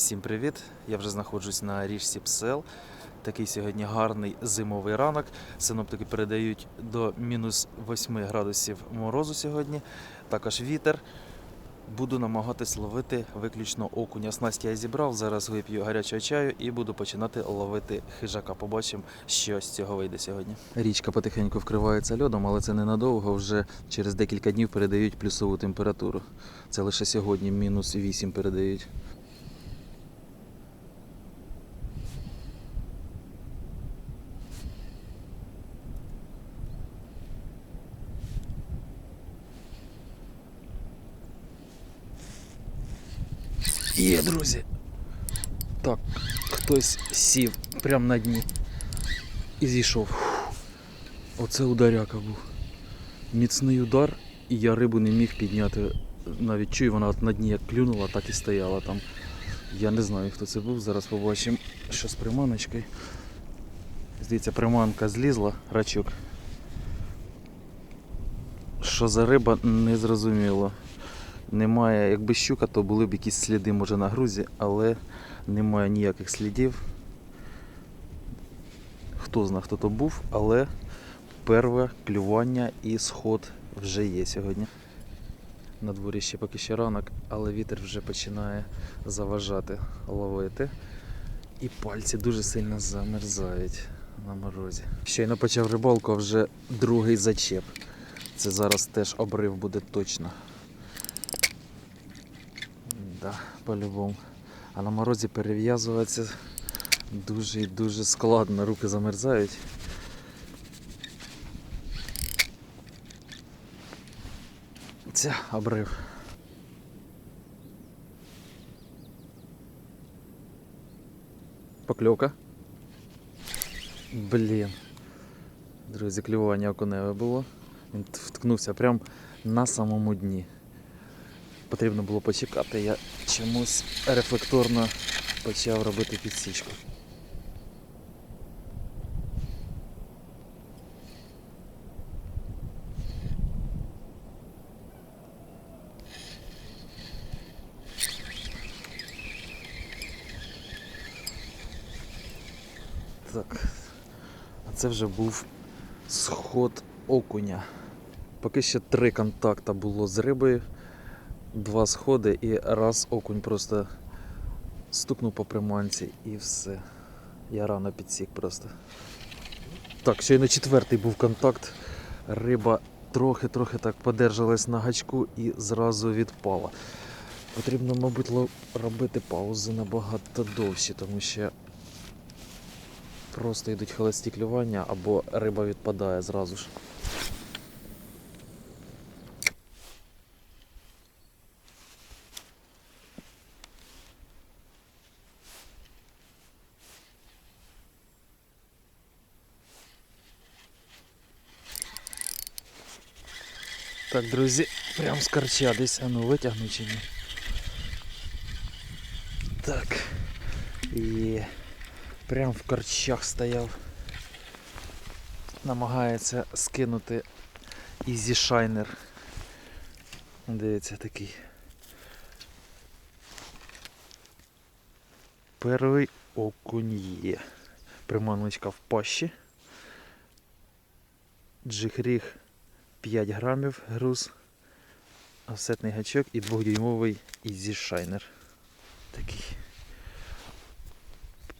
Всім привіт! Я вже знаходжусь на річці Псел. Такий сьогодні гарний зимовий ранок. Синоптики передають до мінус 8 градусів морозу сьогодні. Також вітер. Буду намагатись ловити виключно окуня. Снасті я зібрав. Зараз вип'ю гарячого чаю і буду починати ловити хижака. Побачимо, що з цього вийде сьогодні. Річка потихеньку вкривається льодом, але це ненадовго. Вже через декілька днів передають плюсову температуру. Це лише сьогодні мінус 8 передають. Є, друзі. Так, хтось сів прямо на дні і зійшов. Оце ударяка був. Міцний удар, і я рибу не міг підняти. Навіть чую, вона на дні як клюнула, так і стояла там. Я не знаю, хто це був. Зараз побачимо, що з приманочкою. Здається, приманка злізла, рачок. Що за риба, не зрозуміло. Немає, якби щука, то були б якісь сліди, може, на грузі, але немає ніяких слідів. Хто знає, хто то був, але перше клювання і сход вже є сьогодні. На дворі ще поки ще ранок, але вітер вже починає заважати ловити. І пальці дуже сильно замерзають на морозі. Щойно почав рибалку, а вже другий зачеп. Це зараз теж обрив буде точно. Да, по-любому. А на морозі перев'язуватися дуже і дуже складно, руки замерзають. Це обрив. Покльовка. Блін. Друзі, клювання окуневе було. Він вткнувся прямо на самому дні. Потрібно було почекати, я чомусь рефлекторно почав робити підсічку. Так, а це вже був сход окуня. Поки ще три контакта було з рибою два сходи і раз окунь просто стукнув по приманці і все. Я рано підсік просто. Так, ще й на четвертий був контакт. Риба трохи-трохи так подержалась на гачку і зразу відпала. Потрібно, мабуть, робити паузи набагато довші, тому що просто йдуть холості клювання або риба відпадає зразу ж. Так, друзі, прям з карча десь, а ну витягну чи ні. Так. І прям в корчах стояв. Намагається скинути Easy Shiner. Дивіться такий. Перший окунь є. Приманочка в пащі. Джихріг 5 грамів груз, офсетний гачок і 2-дюймовий Easy Shiner. Такий.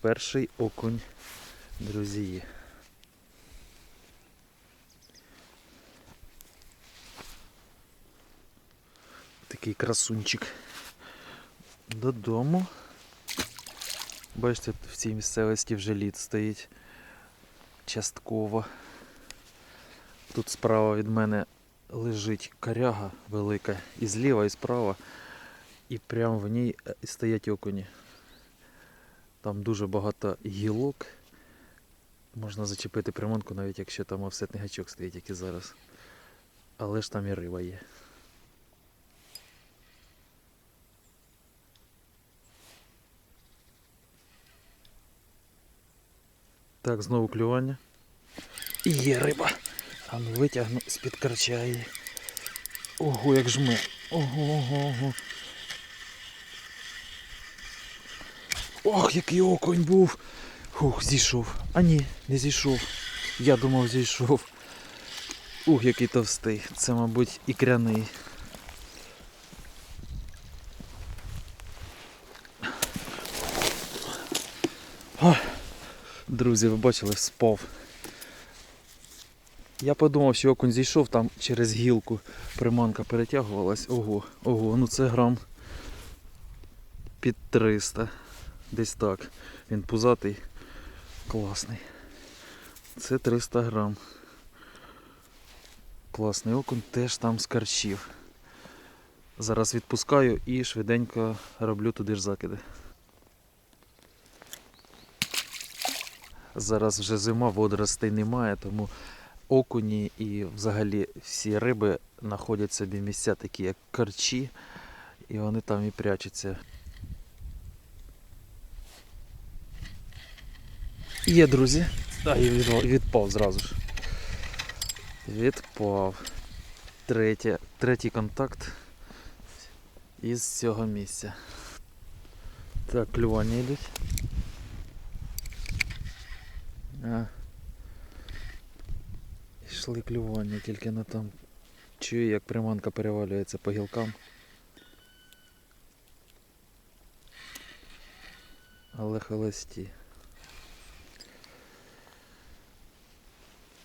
Перший окунь, друзі. Такий красунчик. Додому. Бачите, в цій місцевості вже лід стоїть частково. Тут справа від мене лежить коряга велика і зліва, і справа. І прямо в ній е, стоять окуні. Там дуже багато гілок. Можна зачепити приманку, навіть якщо там офсетний гачок стоїть, як і зараз. Але ж там і риба є. Так, знову клювання. І є риба. А ну витягну з-під карча її. Ого, як жме. Ого, ого, ого. Ох, який окунь був. Ух, зійшов. А ні, не зійшов. Я думав, зійшов. Ух, який товстий. Це, мабуть, ікряний. Друзі, ви бачили, спав. Я подумав, що окунь зійшов там через гілку. Приманка перетягувалась. Ого, ого, ну це грам під 300. Десь так. Він пузатий, класний. Це 300 грам. Класний окунь теж там з. Зараз відпускаю і швиденько роблю туди ж закиди. Зараз вже зима, водоростей немає, тому окуні і взагалі всі риби знаходять собі місця такі, як карчі, і вони там і прячуться. Є, друзі. А, і відпав зразу ж. Відпав. Третє, третій контакт із цього місця. Так, клювання йдуть. А. Йшли клювання, тільки на там. Чую, як приманка перевалюється по гілкам. Але холості.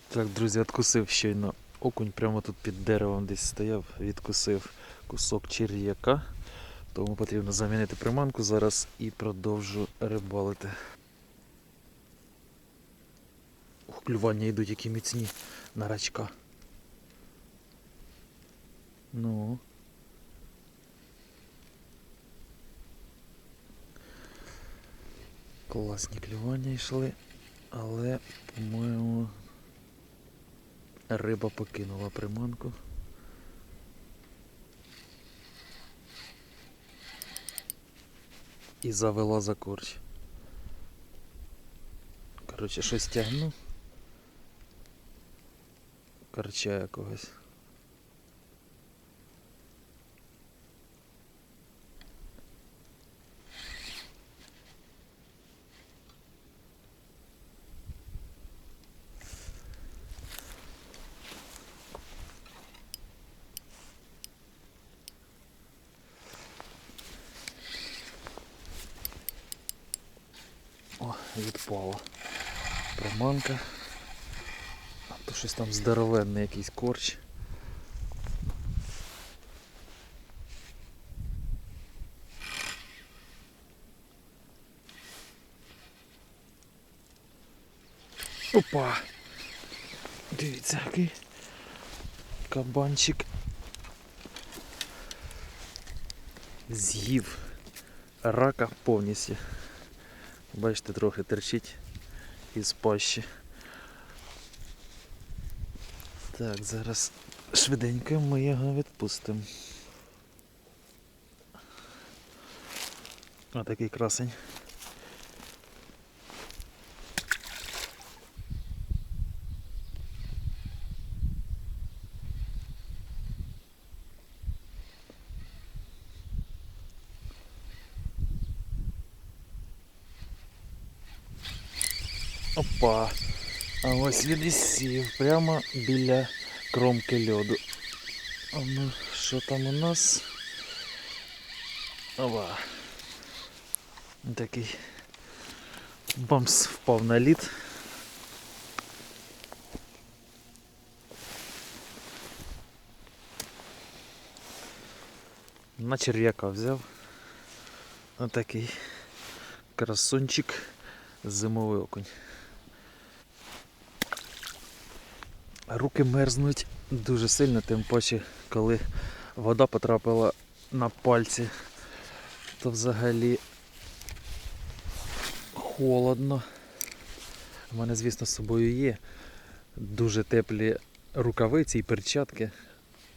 Так, друзі, відкусив щойно окунь прямо тут під деревом десь стояв, відкусив кусок черв'яка. Тому потрібно замінити приманку зараз і продовжу рибалити. Ух, клювання йдуть які міцні на рачка. Ну. Класні клювання йшли, але, по-моєму, риба покинула приманку. І завела за корч. Коротше, щось тягну. Карча якогось. О, відпала приманка. Щось там здоровенний якийсь корч. Опа! Дивіться, який кабанчик з'їв рака повністю. Бачите, трохи терчить із пащі. Так, зараз швиденько ми його відпустимо. Отакий красень. Опа! А ось він і сів прямо біля кромки льоду. А ну, що там у нас? Ова. Такий бамс впав на лід. На черв'яка взяв. Отакий красунчик зимовий окунь. Руки мерзнуть дуже сильно, тим паче, коли вода потрапила на пальці, то взагалі холодно. У мене, звісно, з собою є дуже теплі рукавиці і перчатки,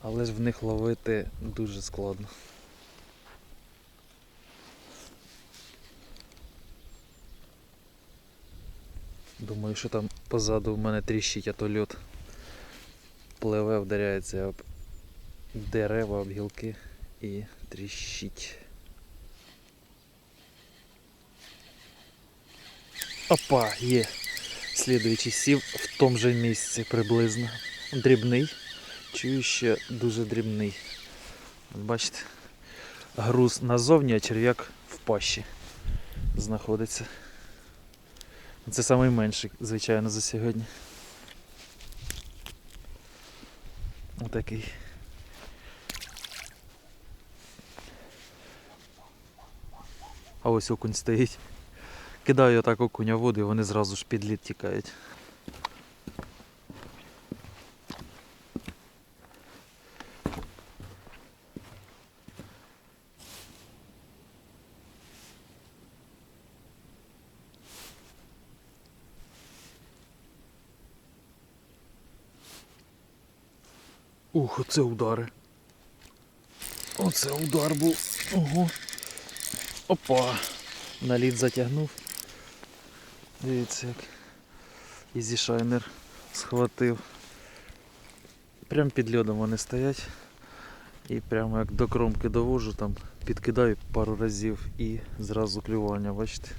але ж в них ловити дуже складно. Думаю, що там позаду в мене тріщить, а то льот пливе, вдаряється об дерева, об гілки і тріщить. Опа, є. Слідуючий сів в тому же місці приблизно. Дрібний. Чую, що дуже дрібний. От Бачите? Груз назовні, а черв'як в пащі знаходиться. Це найменший, звичайно, за сьогодні. Отакий. А ось окунь стоїть. Кидаю так окуня в воду і вони зразу ж під лід тікають. Ух, оце удари. Оце удар був. Ого. Опа. На лід затягнув. Дивіться як. Ізі шайнер схватив. Прям під льодом вони стоять. І прямо як до кромки довожу, там підкидаю пару разів і зразу клювання, бачите?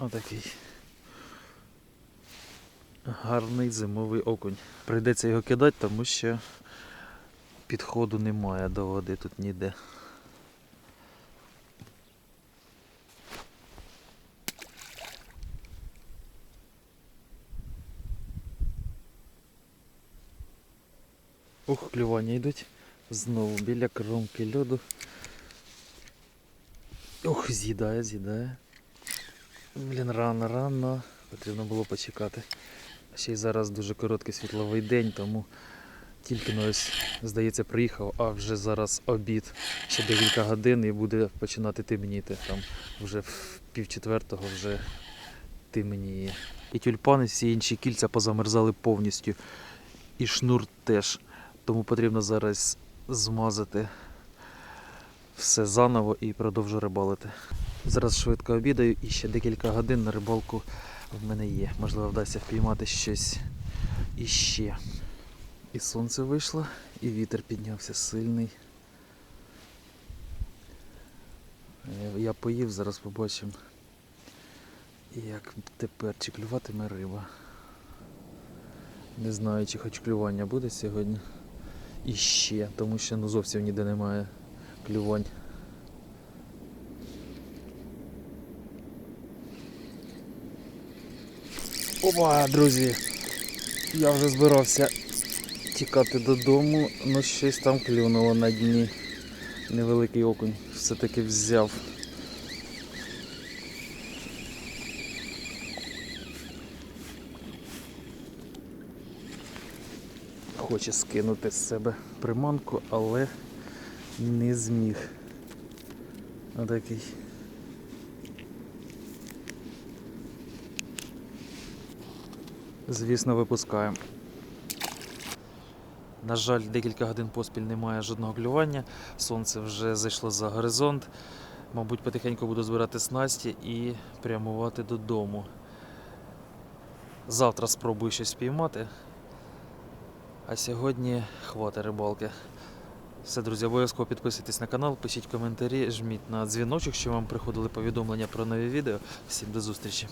Отакий. Гарний зимовий окунь. Прийдеться його кидати, тому що підходу немає до води тут ніде. Ух, клювання йдуть. Знову біля кромки льоду. Ух, з'їдає, з'їдає. Блін, рано, рано. Потрібно було почекати. Ще й зараз дуже короткий світловий день, тому тільки ну, ось, здається, приїхав, а вже зараз обід. Ще декілька годин і буде починати темніти. Там вже в пів четвертого вже темніє. І тюльпани, всі інші кільця позамерзали повністю. І шнур теж. Тому потрібно зараз змазати все заново і продовжу рибалити. Зараз швидко обідаю і ще декілька годин на рибалку в мене є. Можливо, вдасться впіймати щось іще. І сонце вийшло, і вітер піднявся сильний. Е, Я поїв, зараз побачимо, як тепер чи клюватиме риба. Не знаю, чи хоч клювання буде сьогодні. І ще, тому що ну, зовсім ніде немає клювань. Опа, друзі! Я вже збирався тікати додому, але щось там клюнуло на дні. Невеликий окунь все-таки взяв. Хоче скинути з себе приманку, але не зміг. Отакий. Звісно, випускаємо. На жаль, декілька годин поспіль немає жодного клювання. Сонце вже зайшло за горизонт. Мабуть, потихеньку буду збирати снасті і прямувати додому. Завтра спробую щось спіймати. А сьогодні хватить рибалки. Все, друзі, обов'язково підписуйтесь на канал, пишіть коментарі, жміть на дзвіночок, щоб вам приходили повідомлення про нові відео. Всім до зустрічі!